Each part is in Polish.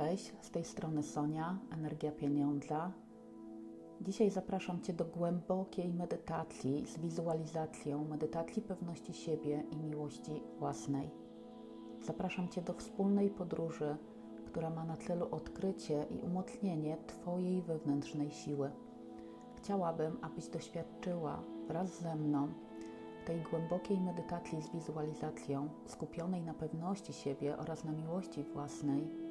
Cześć, z tej strony Sonia, Energia Pieniądza. Dzisiaj zapraszam Cię do głębokiej medytacji z wizualizacją, medytacji pewności siebie i miłości własnej. Zapraszam Cię do wspólnej podróży, która ma na celu odkrycie i umocnienie Twojej wewnętrznej siły. Chciałabym, abyś doświadczyła wraz ze mną tej głębokiej medytacji z wizualizacją, skupionej na pewności siebie oraz na miłości własnej,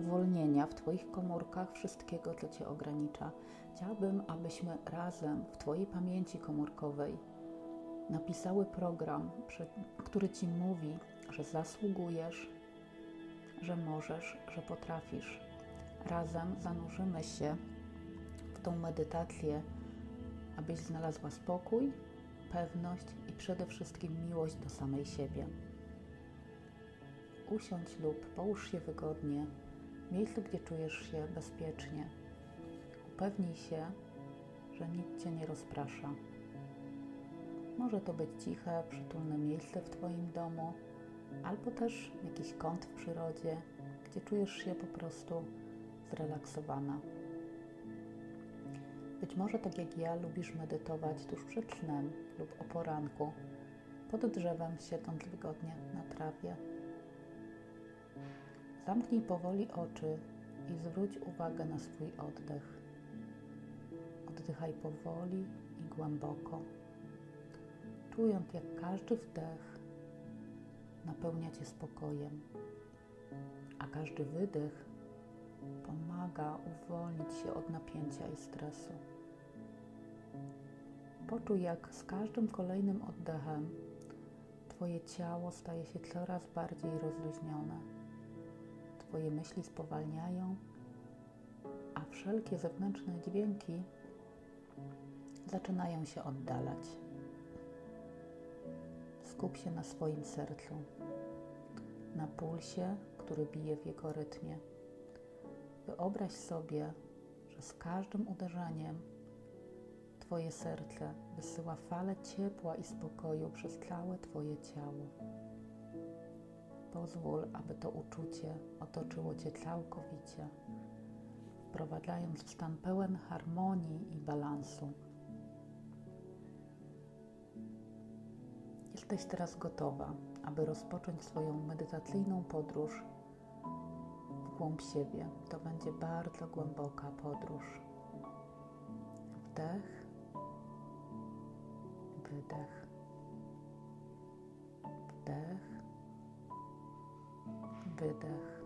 uwolnienia w Twoich komórkach wszystkiego, co Cię ogranicza. Chciałabym, abyśmy razem w Twojej pamięci komórkowej napisały program, który Ci mówi, że zasługujesz, że możesz, że potrafisz. Razem zanurzymy się w tą medytację, abyś znalazła spokój, pewność i przede wszystkim miłość do samej siebie. Usiądź lub połóż się wygodnie, miejscu, gdzie czujesz się bezpiecznie. Upewnij się, że nikt Cię nie rozprasza. Może to być ciche, przytulne miejsce w Twoim domu, albo też jakiś kąt w przyrodzie, gdzie czujesz się po prostu zrelaksowana. Być może tak jak ja lubisz medytować tuż przed snem lub o poranku, pod drzewem siedząc wygodnie na trawie. Zamknij powoli oczy i zwróć uwagę na swój oddech. Oddychaj powoli i głęboko, czując jak każdy wdech napełnia Cię spokojem, a każdy wydech pomaga uwolnić się od napięcia i stresu. Poczuj, jak z każdym kolejnym oddechem Twoje ciało staje się coraz bardziej rozluźnione. Twoje myśli spowalniają, a wszelkie zewnętrzne dźwięki zaczynają się oddalać. Skup się na swoim sercu, na pulsie, który bije w jego rytmie. Wyobraź sobie, że z każdym uderzeniem Twoje serce wysyła falę ciepła i spokoju przez całe Twoje ciało. Pozwól, aby to uczucie otoczyło Cię całkowicie, wprowadzając w stan pełen harmonii i balansu. Jesteś teraz gotowa, aby rozpocząć swoją medytacyjną podróż w głąb siebie. To będzie bardzo głęboka podróż. Wdech, wydech, wdech, wydech.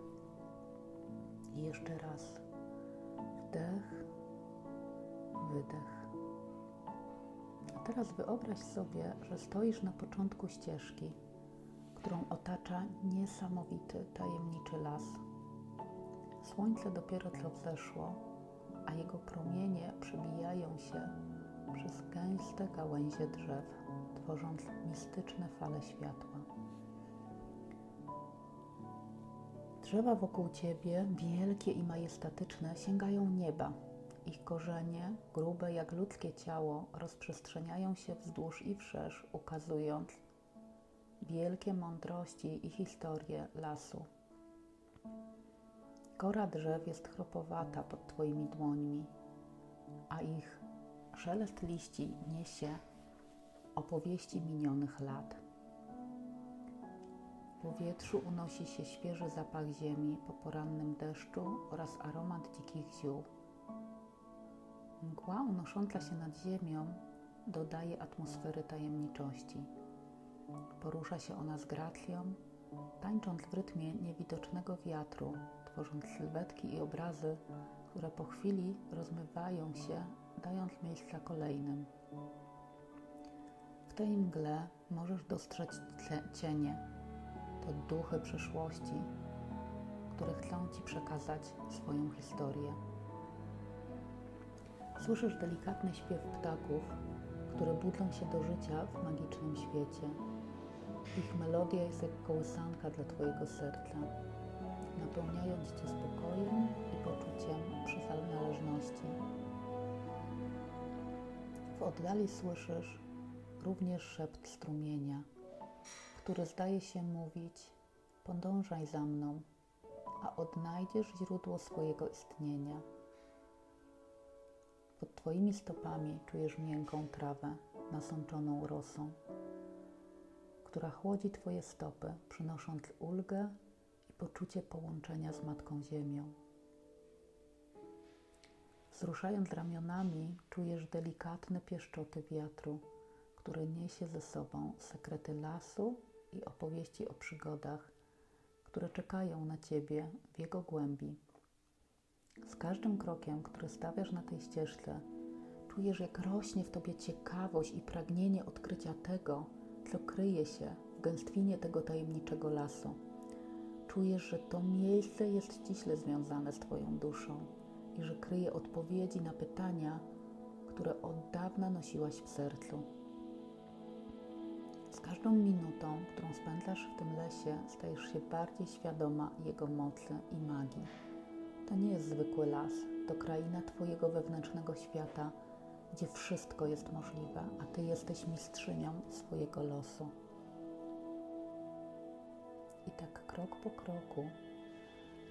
I jeszcze raz. Wdech, wydech. A teraz wyobraź sobie, że stoisz na początku ścieżki, którą otacza niesamowity, tajemniczy las. Słońce dopiero co wzeszło, a jego promienie przebijają się przez gęste gałęzie drzew, tworząc mistyczne fale światła. Drzewa wokół ciebie, wielkie i majestatyczne, sięgają nieba. Ich korzenie, grube jak ludzkie ciało, rozprzestrzeniają się wzdłuż i wszerz, ukazując wielkie mądrości i historie lasu. Kora drzew jest chropowata pod Twoimi dłońmi, a ich szelest liści niesie opowieści minionych lat. Powietrzu unosi się świeży zapach ziemi po porannym deszczu oraz aromat dzikich ziół. Mgła unosząca się nad ziemią dodaje atmosfery tajemniczości. Porusza się ona z gracją, tańcząc w rytmie niewidocznego wiatru, tworząc sylwetki i obrazy, które po chwili rozmywają się, dając miejsca kolejnym. W tej mgle możesz dostrzec cienie, to duchy przyszłości, które chcą Ci przekazać swoją historię. Słyszysz delikatny śpiew ptaków, które budzą się do życia w magicznym świecie. Ich melodia jest jak kołysanka dla Twojego serca, napełniając Cię spokojem i poczuciem przynależności. W oddali słyszysz również szept strumienia, który zdaje się mówić: Podążaj za mną, a odnajdziesz źródło swojego istnienia. Pod Twoimi stopami czujesz miękką trawę nasączoną rosą, która chłodzi Twoje stopy, przynosząc ulgę i poczucie połączenia z Matką Ziemią. Wzruszając ramionami, czujesz delikatne pieszczoty wiatru, który niesie ze sobą sekrety lasu i opowieści o przygodach, które czekają na Ciebie w jego głębi. Z każdym krokiem, który stawiasz na tej ścieżce, czujesz, jak rośnie w Tobie ciekawość i pragnienie odkrycia tego, co kryje się w gęstwinie tego tajemniczego lasu. Czujesz, że to miejsce jest ściśle związane z Twoją duszą i że kryje odpowiedzi na pytania, które od dawna nosiłaś w sercu. Każdą minutą, którą spędzasz w tym lesie, stajesz się bardziej świadoma jego mocy i magii. To nie jest zwykły las, to kraina Twojego wewnętrznego świata, gdzie wszystko jest możliwe, a Ty jesteś mistrzynią swojego losu. I tak krok po kroku,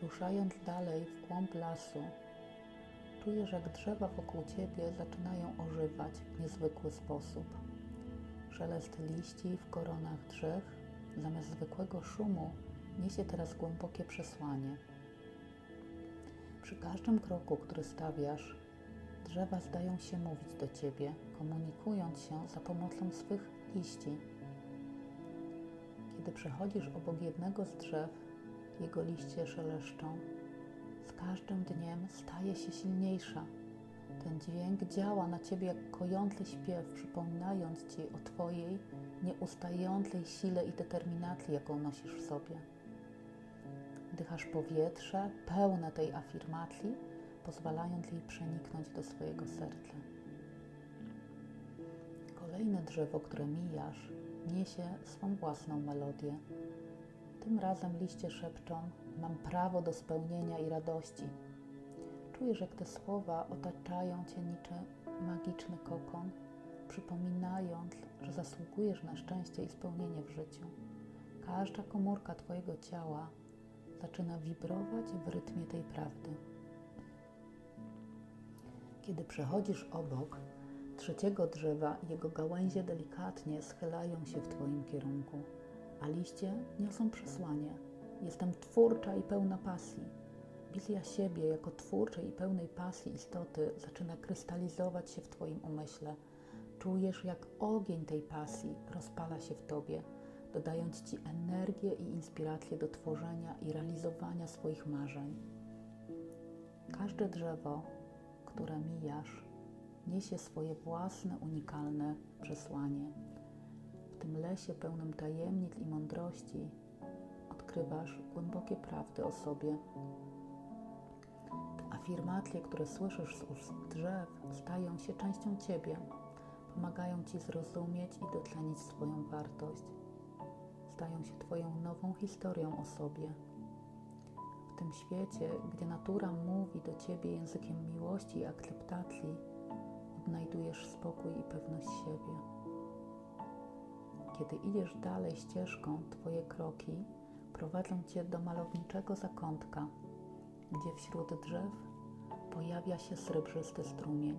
ruszając dalej w głąb lasu, czujesz, jak drzewa wokół Ciebie zaczynają ożywać w niezwykły sposób. Szelest liści w koronach drzew, zamiast zwykłego szumu, niesie teraz głębokie przesłanie. Przy każdym kroku, który stawiasz, drzewa zdają się mówić do Ciebie, komunikując się za pomocą swych liści. Kiedy przechodzisz obok jednego z drzew, jego liście szeleszczą. Z każdym dniem staje się silniejsza. Ten dźwięk działa na Ciebie jak kojący śpiew, przypominając Ci o Twojej nieustającej sile i determinacji, jaką nosisz w sobie. Wdychasz powietrze pełne tej afirmacji, pozwalając jej przeniknąć do swojego serca. Kolejne drzewo, które mijasz, niesie swą własną melodię. Tym razem liście szepczą: Mam prawo do spełnienia i radości. Czujesz, jak te słowa otaczają cię niczym magiczny kokon, przypominając, że zasługujesz na szczęście i spełnienie w życiu. Każda komórka Twojego ciała zaczyna wibrować w rytmie tej prawdy. Kiedy przechodzisz obok trzeciego drzewa, jego gałęzie delikatnie schylają się w Twoim kierunku, a liście niosą przesłanie. Jestem twórcza i pełna pasji. Wizja siebie jako twórczej i pełnej pasji istoty zaczyna krystalizować się w Twoim umyśle. Czujesz, jak ogień tej pasji rozpala się w Tobie, dodając Ci energię i inspirację do tworzenia i realizowania swoich marzeń. Każde drzewo, które mijasz, niesie swoje własne, unikalne przesłanie. W tym lesie pełnym tajemnic i mądrości odkrywasz głębokie prawdy o sobie. Afirmacje, które słyszysz z drzew, stają się częścią Ciebie, pomagają Ci zrozumieć i docenić swoją wartość. Stają się Twoją nową historią o sobie. W tym świecie, gdzie natura mówi do Ciebie językiem miłości i akceptacji, odnajdujesz spokój i pewność siebie. Kiedy idziesz dalej ścieżką, Twoje kroki prowadzą Cię do malowniczego zakątka, gdzie wśród drzew pojawia się srebrzysty strumień.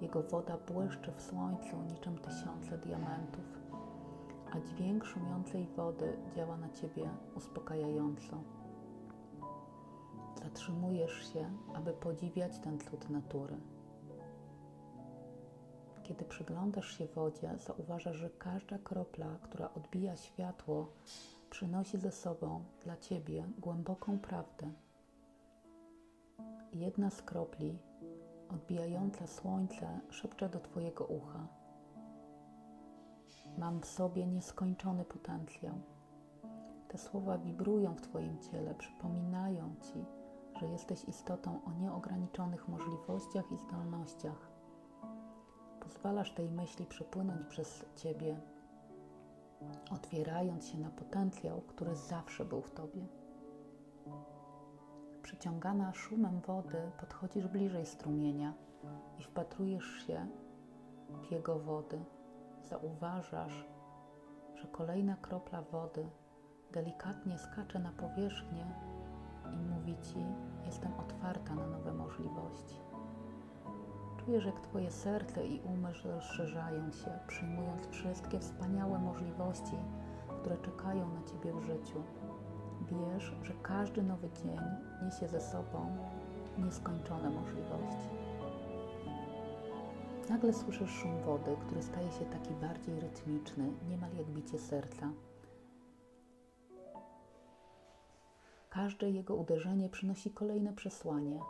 Jego woda błyszczy w słońcu niczym tysiące diamentów, a dźwięk szumiącej wody działa na Ciebie uspokajająco. Zatrzymujesz się, aby podziwiać ten cud natury. Kiedy przyglądasz się wodzie, zauważasz, że każda kropla, która odbija światło, przynosi ze sobą dla Ciebie głęboką prawdę. Jedna z kropli, odbijająca słońce, szepcze do Twojego ucha. Mam w sobie nieskończony potencjał. Te słowa wibrują w Twoim ciele, przypominają Ci, że jesteś istotą o nieograniczonych możliwościach i zdolnościach. Pozwalasz tej myśli przepłynąć przez Ciebie, otwierając się na potencjał, który zawsze był w Tobie. Przyciągana szumem wody, podchodzisz bliżej strumienia i wpatrujesz się w jego wody. Zauważasz, że kolejna kropla wody delikatnie skacze na powierzchnię, i mówi ci: Jestem otwarta na nowe możliwości. Czujesz, jak Twoje serce i umysł rozszerzają się, przyjmując wszystkie wspaniałe możliwości, które czekają na Ciebie w życiu. Wiesz, że każdy nowy dzień niesie ze sobą nieskończone możliwości. Nagle słyszysz szum wody, który staje się taki bardziej rytmiczny, niemal jak bicie serca. Każde jego uderzenie przynosi kolejne przesłanie.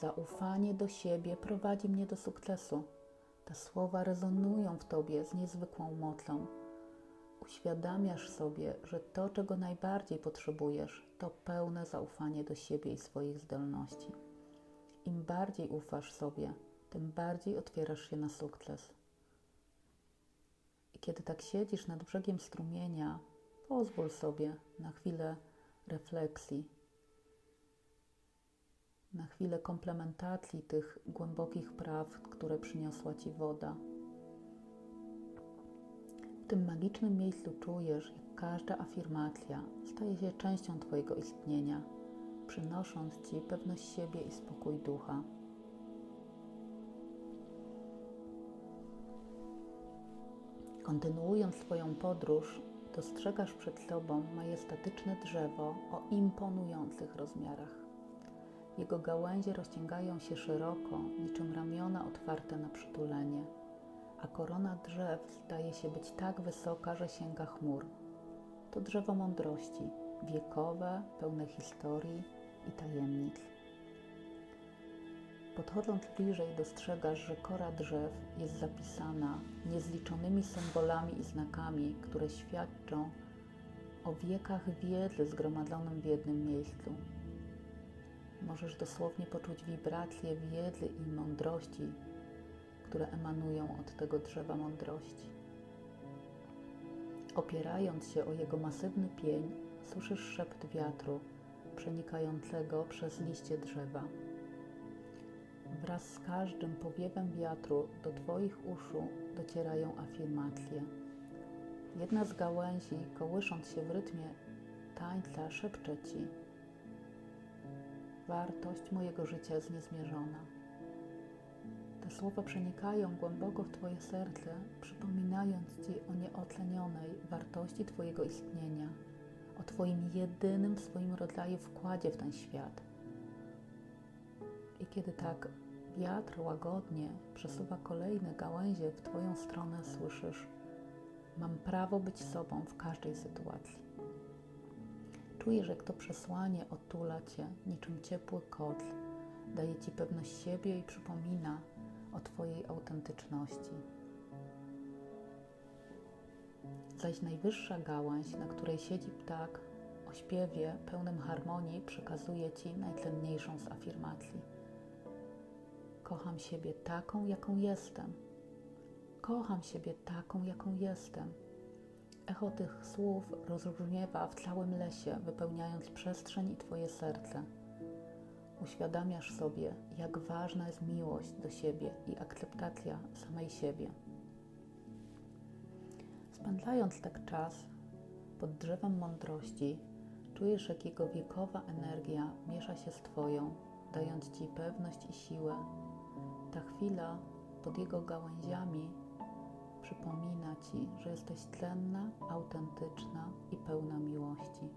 Zaufanie do siebie prowadzi mnie do sukcesu. Te słowa rezonują w tobie z niezwykłą mocą. Uświadamiasz sobie, że to, czego najbardziej potrzebujesz, to pełne zaufanie do siebie i swoich zdolności. Im bardziej ufasz sobie, tym bardziej otwierasz się na sukces. I kiedy tak siedzisz nad brzegiem strumienia, pozwól sobie na chwilę refleksji, na chwilę komplementacji tych głębokich praw, które przyniosła Ci woda. Tym magicznym miejscu czujesz, jak każda afirmacja staje się częścią Twojego istnienia, przynosząc Ci pewność siebie i spokój ducha. Kontynuując Twoją podróż, dostrzegasz przed sobą majestatyczne drzewo o imponujących rozmiarach. Jego gałęzie rozciągają się szeroko, niczym ramiona otwarte na przytulenie, a korona drzew zdaje się być tak wysoka, że sięga chmur. To drzewo mądrości, wiekowe, pełne historii i tajemnic. Podchodząc bliżej, dostrzegasz, że kora drzew jest zapisana niezliczonymi symbolami i znakami, które świadczą o wiekach wiedzy zgromadzonym w jednym miejscu. Możesz dosłownie poczuć wibracje wiedzy i mądrości, które emanują od tego drzewa mądrości. Opierając się o jego masywny pień, słyszysz szept wiatru przenikającego przez liście drzewa. Wraz z każdym powiewem wiatru do Twoich uszu docierają afirmacje. Jedna z gałęzi, kołysząc się w rytmie tańca, szepcze Ci: Wartość mojego życia jest niezmierzona. Słowa przenikają głęboko w Twoje serce, przypominając Ci o nieocenionej wartości Twojego istnienia, o Twoim jedynym w swoim rodzaju wkładzie w ten świat. I kiedy tak wiatr łagodnie przesuwa kolejne gałęzie w Twoją stronę, słyszysz: Mam prawo być sobą w każdej sytuacji. Czujesz, jak to przesłanie otula Cię niczym ciepły kotl, daje Ci pewność siebie i przypomina o Twojej autentyczności. Zaś najwyższa gałęź, na której siedzi ptak, o śpiewie pełnym harmonii przekazuje Ci najcenniejszą z afirmacji. Kocham siebie taką, jaką jestem. Kocham siebie taką, jaką jestem. Echo tych słów rozbrzmiewa w całym lesie, wypełniając przestrzeń i Twoje serce. Uświadamiasz sobie, jak ważna jest miłość do siebie i akceptacja samej siebie. Spędzając tak czas pod drzewem mądrości, czujesz, jak jego wiekowa energia miesza się z Twoją, dając Ci pewność i siłę. Ta chwila pod jego gałęziami przypomina Ci, że jesteś tlenna, autentyczna i pełna miłości.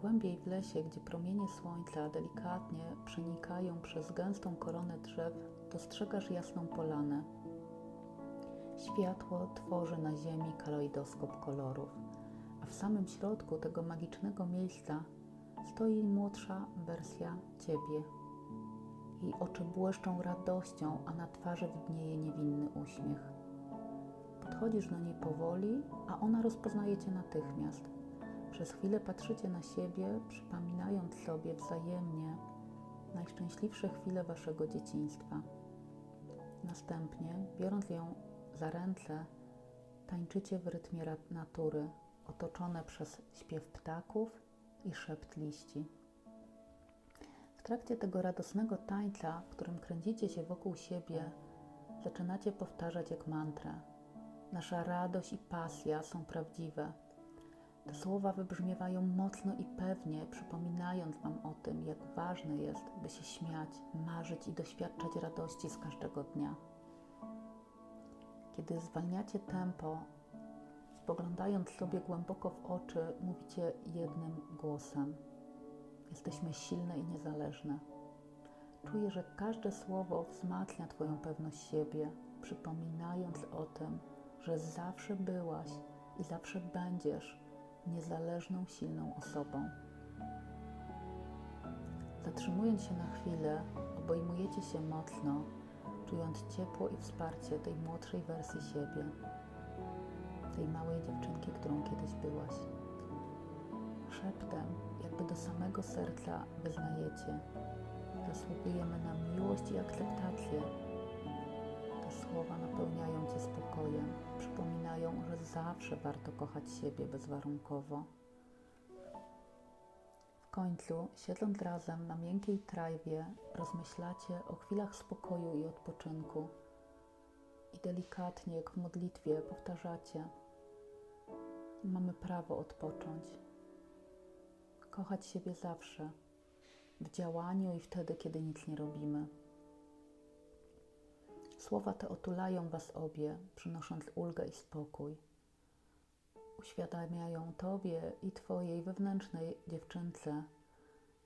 Głębiej w lesie, gdzie promienie słońca delikatnie przenikają przez gęstą koronę drzew, dostrzegasz jasną polanę. Światło tworzy na ziemi kalejdoskop kolorów, a w samym środku tego magicznego miejsca stoi młodsza wersja Ciebie. Jej oczy błyszczą radością, a na twarzy widnieje niewinny uśmiech. Podchodzisz do niej powoli, a ona rozpoznaje cię natychmiast. Przez chwilę patrzycie na siebie, przypominając sobie wzajemnie najszczęśliwsze chwile waszego dzieciństwa. Następnie, biorąc ją za ręce, tańczycie w rytmie natury, otoczone przez śpiew ptaków i szept liści. W trakcie tego radosnego tańca, w którym kręcicie się wokół siebie, zaczynacie powtarzać jak mantrę. Nasza radość i pasja są prawdziwe. Te słowa wybrzmiewają mocno i pewnie, przypominając Wam o tym, jak ważne jest, by się śmiać, marzyć i doświadczać radości z każdego dnia. Kiedy zwalniacie tempo, spoglądając sobie głęboko w oczy, mówicie jednym głosem: Jesteśmy silne i niezależne. Czuję, że każde słowo wzmacnia Twoją pewność siebie, przypominając o tym, że zawsze byłaś i zawsze będziesz niezależną, silną osobą. Zatrzymując się na chwilę, obejmujecie się mocno, czując ciepło i wsparcie tej młodszej wersji siebie, tej małej dziewczynki, którą kiedyś byłaś. Szeptem, jakby do samego serca wyznajecie, zasługujemy na miłość i akceptację. Te słowa napełniają Cię spokojem, przypominają, że zawsze warto kochać siebie bezwarunkowo. W końcu, siedząc razem na miękkiej trawie, rozmyślacie o chwilach spokoju i odpoczynku i delikatnie, jak w modlitwie, powtarzacie: Mamy prawo odpocząć. Kochać siebie zawsze, w działaniu i wtedy, kiedy nic nie robimy. Słowa te otulają Was obie, przynosząc ulgę i spokój. Uświadamiają Tobie i Twojej wewnętrznej dziewczynce,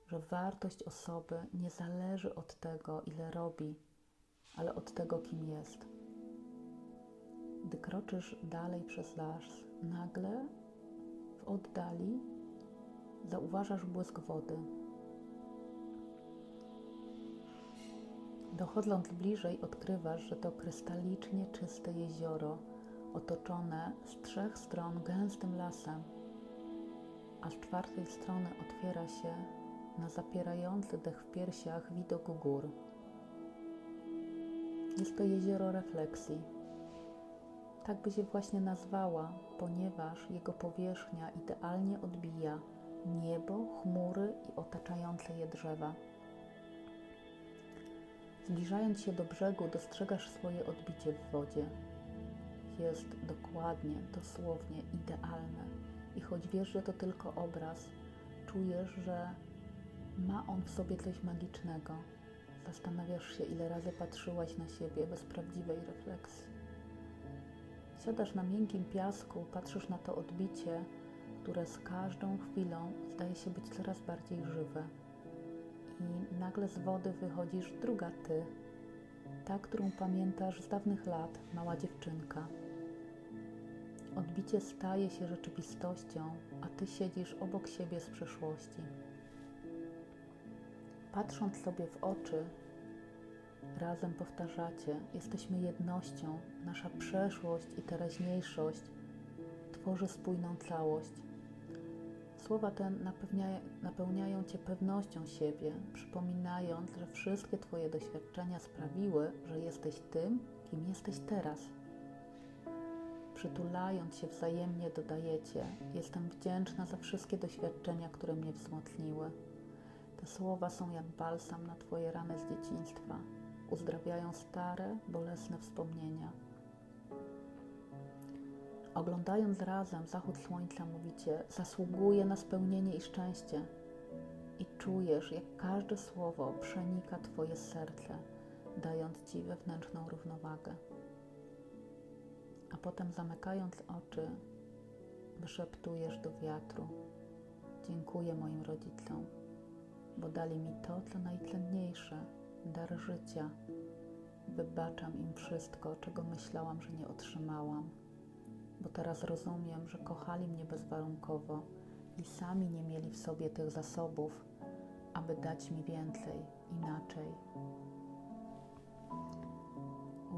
że wartość osoby nie zależy od tego, ile robi, ale od tego, kim jest. Gdy kroczysz dalej przez las, nagle w oddali zauważasz błysk wody. Dochodząc bliżej, odkrywasz, że to krystalicznie czyste jezioro, otoczone z trzech stron gęstym lasem, a z czwartej strony otwiera się na zapierający dech w piersiach widok gór. Jest to jezioro refleksji. Tak by się właśnie nazwała, ponieważ jego powierzchnia idealnie odbija niebo, chmury i otaczające je drzewa. Zbliżając się do brzegu, dostrzegasz swoje odbicie w wodzie. Jest dokładnie, dosłownie idealne. I choć wiesz, że to tylko obraz, czujesz, że ma on w sobie coś magicznego. Zastanawiasz się, ile razy patrzyłaś na siebie bez prawdziwej refleksji. Siadasz na miękkim piasku, patrzysz na to odbicie, które z każdą chwilą zdaje się być coraz bardziej żywe i nagle z wody wychodzisz druga ty, ta, którą pamiętasz z dawnych lat, mała dziewczynka. Odbicie staje się rzeczywistością, a ty siedzisz obok siebie z przeszłości. Patrząc sobie w oczy, razem powtarzacie: Jesteśmy jednością, nasza przeszłość i teraźniejszość tworzy spójną całość. Słowa te napełniają, Cię pewnością siebie, przypominając, że wszystkie Twoje doświadczenia sprawiły, że jesteś tym, kim jesteś teraz. Przytulając się wzajemnie, dodajecie: Jestem wdzięczna za wszystkie doświadczenia, które mnie wzmocniły. Te słowa są jak balsam na Twoje rany z dzieciństwa. Uzdrawiają stare, bolesne wspomnienia. Oglądając razem zachód słońca, mówicie: Zasługuję na spełnienie i szczęście. I czujesz, jak każde słowo przenika Twoje serce, dając Ci wewnętrzną równowagę. A potem, zamykając oczy, wyszeptujesz do wiatru: Dziękuję moim rodzicom, bo dali mi to, co najcenniejsze dar życia. Wybaczam im wszystko, czego myślałam, że nie otrzymałam bo teraz rozumiem, że kochali mnie bezwarunkowo i sami nie mieli w sobie tych zasobów, aby dać mi więcej, inaczej.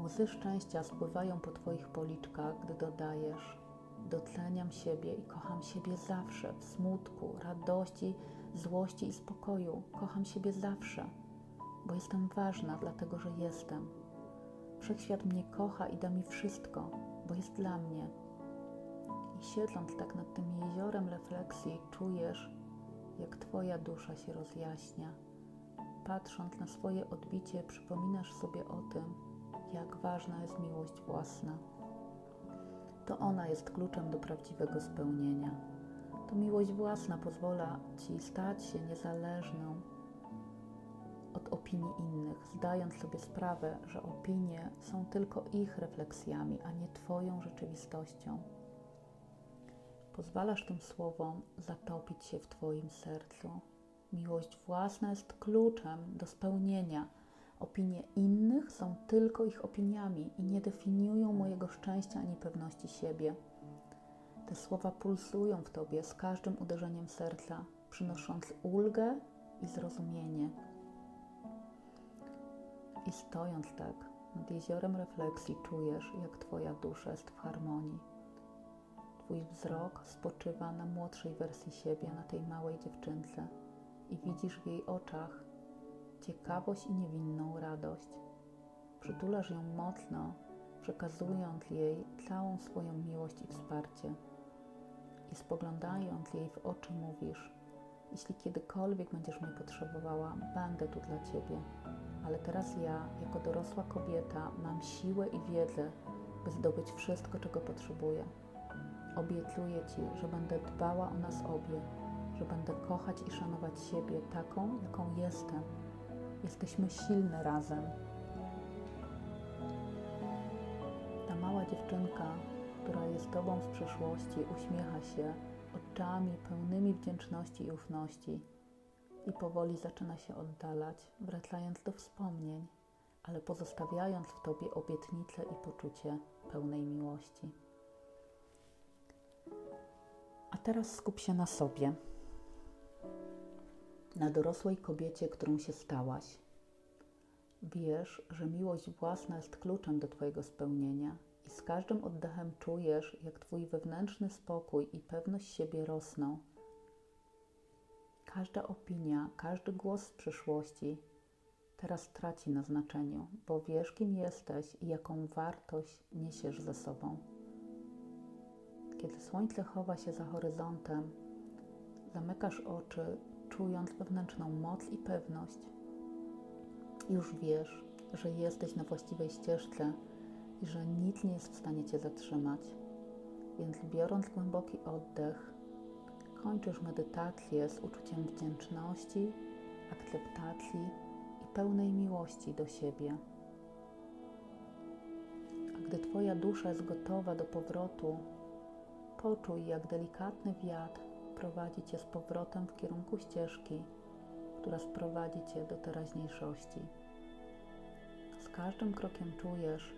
Łzy szczęścia spływają po Twoich policzkach, gdy dodajesz: Doceniam siebie i kocham siebie zawsze, w smutku, radości, złości i spokoju. Kocham siebie zawsze, bo jestem ważna, dlatego że jestem. Wszechświat mnie kocha i da mi wszystko, bo jest dla mnie. Siedząc tak nad tym jeziorem refleksji, czujesz, jak Twoja dusza się rozjaśnia. Patrząc na swoje odbicie, przypominasz sobie o tym, jak ważna jest miłość własna. To ona jest kluczem do prawdziwego spełnienia. To miłość własna pozwala Ci stać się niezależną od opinii innych, zdając sobie sprawę, że opinie są tylko ich refleksjami, a nie Twoją rzeczywistością. Pozwalasz tym słowom zatopić się w Twoim sercu. Miłość własna jest kluczem do spełnienia. Opinie innych są tylko ich opiniami i nie definiują mojego szczęścia ani pewności siebie. Te słowa pulsują w Tobie z każdym uderzeniem serca, przynosząc ulgę i zrozumienie. I stojąc tak nad jeziorem refleksji, czujesz, jak Twoja dusza jest w harmonii. Twój wzrok spoczywa na młodszej wersji siebie, na tej małej dziewczynce, i widzisz w jej oczach ciekawość i niewinną radość. Przytulasz ją mocno, przekazując jej całą swoją miłość i wsparcie. I spoglądając jej w oczy, mówisz: Jeśli kiedykolwiek będziesz mnie potrzebowała, będę tu dla ciebie. Ale teraz ja, jako dorosła kobieta, mam siłę i wiedzę, by zdobyć wszystko, czego potrzebuję. Obiecuję Ci, że będę dbała o nas obie, że będę kochać i szanować siebie taką, jaką jestem. Jesteśmy silne razem. Ta mała dziewczynka, która jest Tobą z przyszłości, uśmiecha się oczami pełnymi wdzięczności i ufności i powoli zaczyna się oddalać, wracając do wspomnień, ale pozostawiając w Tobie obietnicę i poczucie pełnej miłości. Teraz skup się na sobie, na dorosłej kobiecie, którą się stałaś. Wiesz, że miłość własna jest kluczem do Twojego spełnienia i z każdym oddechem czujesz, jak Twój wewnętrzny spokój i pewność siebie rosną. Każda opinia, każdy głos z przyszłości teraz traci na znaczeniu, bo wiesz, kim jesteś i jaką wartość niesiesz ze sobą. Kiedy słońce chowa się za horyzontem, zamykasz oczy, czując wewnętrzną moc i pewność. Już wiesz, że jesteś na właściwej ścieżce i że nic nie jest w stanie cię zatrzymać. Więc biorąc głęboki oddech, kończysz medytację z uczuciem wdzięczności, akceptacji i pełnej miłości do siebie. A gdy Twoja dusza jest gotowa do powrotu, poczuj, jak delikatny wiatr prowadzi Cię z powrotem w kierunku ścieżki, która sprowadzi Cię do teraźniejszości. Z każdym krokiem czujesz,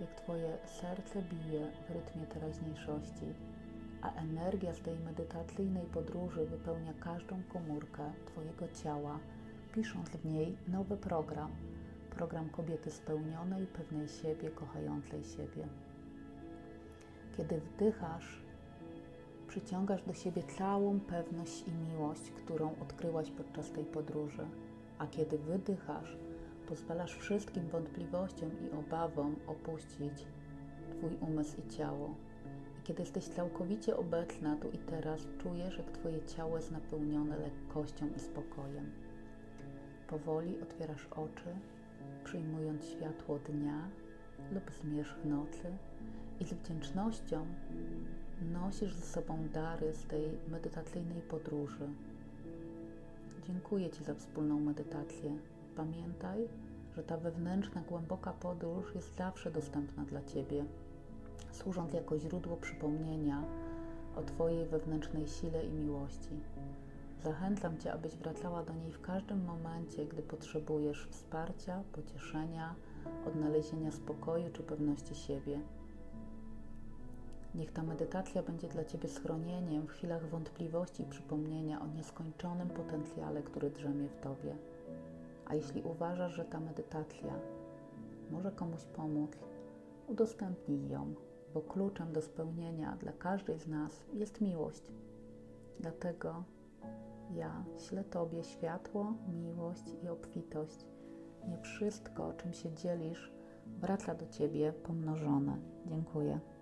jak Twoje serce bije w rytmie teraźniejszości, a energia z tej medytacyjnej podróży wypełnia każdą komórkę Twojego ciała, pisząc w niej nowy program program kobiety spełnionej, pewnej siebie, kochającej siebie. Kiedy wdychasz, przyciągasz do siebie całą pewność i miłość, którą odkryłaś podczas tej podróży, a kiedy wydychasz, pozwalasz wszystkim wątpliwościom i obawom opuścić Twój umysł i ciało. I kiedy jesteś całkowicie obecna tu i teraz, czujesz, jak Twoje ciało jest napełnione lekkością i spokojem. Powoli otwierasz oczy, przyjmując światło dnia lub zmierzch nocy i z wdzięcznością nosisz ze sobą dary z tej medytacyjnej podróży. Dziękuję Ci za wspólną medytację. Pamiętaj, że ta wewnętrzna, głęboka podróż jest zawsze dostępna dla Ciebie, służąc jako źródło przypomnienia o Twojej wewnętrznej sile i miłości. Zachęcam Cię, abyś wracała do niej w każdym momencie, gdy potrzebujesz wsparcia, pocieszenia, odnalezienia spokoju czy pewności siebie. Niech ta medytacja będzie dla Ciebie schronieniem w chwilach wątpliwości i przypomnienia o nieskończonym potencjale, który drzemie w Tobie. A jeśli uważasz, że ta medytacja może komuś pomóc, udostępnij ją, bo kluczem do spełnienia dla każdej z nas jest miłość. Dlatego ja ślę Tobie światło, miłość i obfitość. Nie wszystko, czym się dzielisz, wraca do Ciebie pomnożone. Dziękuję.